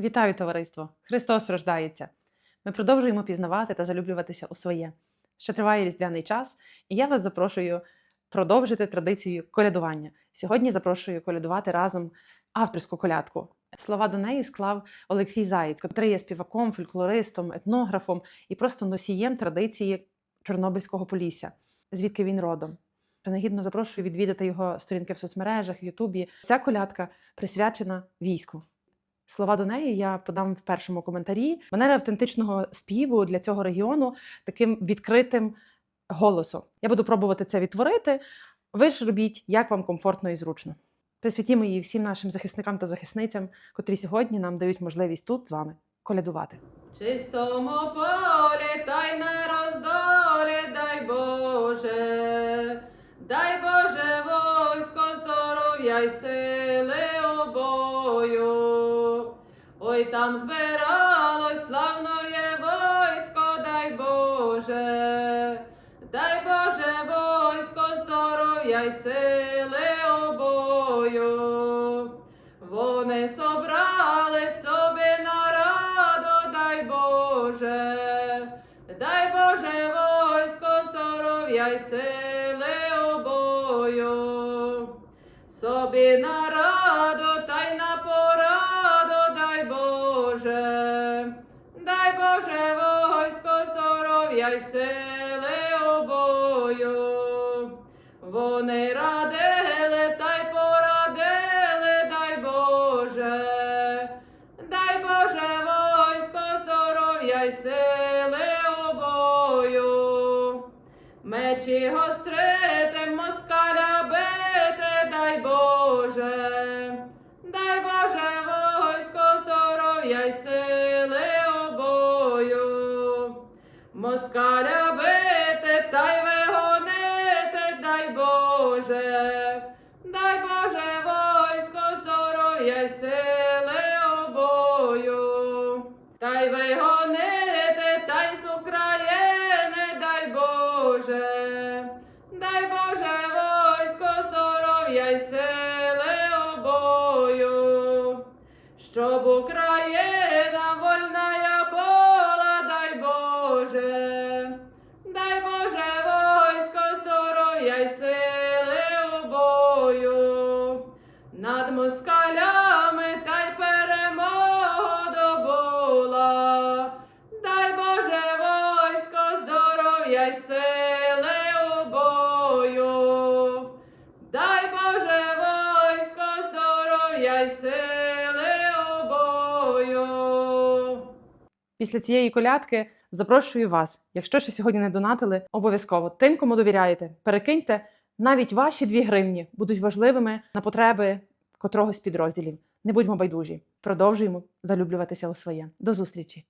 Вітаю, товариство! Христос рождається! Ми продовжуємо пізнавати та залюблюватися у своє. Ще триває різдвяний час, і я вас запрошую продовжити традицію колядування. Сьогодні запрошую колядувати разом авторську колядку. Слова до неї склав Олексій Заєць, котрий є співаком, фольклористом, етнографом і просто носієм традиції Чорнобильського полісся, звідки він родом. Принагідно запрошую відвідати його сторінки в соцмережах, в Ютубі. Ця колядка присвячена війську. Слова до неї я подам в першому коментарі. Манера автентичного співу для цього регіону таким відкритим голосом. Я буду пробувати це відтворити. Ви ж робіть, як вам комфортно і зручно. Присвятімо її всім нашим захисникам та захисницям, котрі сьогодні нам дають можливість тут з вами колядувати. Чистому полі та й не роздолі, дай Боже, дай Боже войсько, здоров'я й сили у бою. Ой, там збиралось славноє войсько, дай Боже, дай Боже войсько, здоров'я й сили у бою. Вони собрали собі нараду, дай Боже, дай Боже войсько, здоров'я й сили у бою. Собі нараду та й на пораду, Боже войсько, здоров'я й сили у бою. Вони радили та й порадили, дай Боже, дай Боже войсько, здоров'я й сили у бою. Мечі гострити, москаля Москаля бити та й вигонити, дай Боже, дай Боже войсько, здоров'я й сили у бою. Та й вигонити, та й з України, дай Боже, дай Боже войсько, здоров'я й сили у бою. Щоб Україна дай Боже войсько, здоров'я й сили у бою. Над москалями Після цієї колядки запрошую вас, якщо ще сьогодні не донатили, обов'язково тим, кому довіряєте, перекиньте навіть ваші дві гривні будуть важливими на потреби котрогось підрозділів. Не будьмо байдужі, продовжуємо залюблюватися у своє. До зустрічі!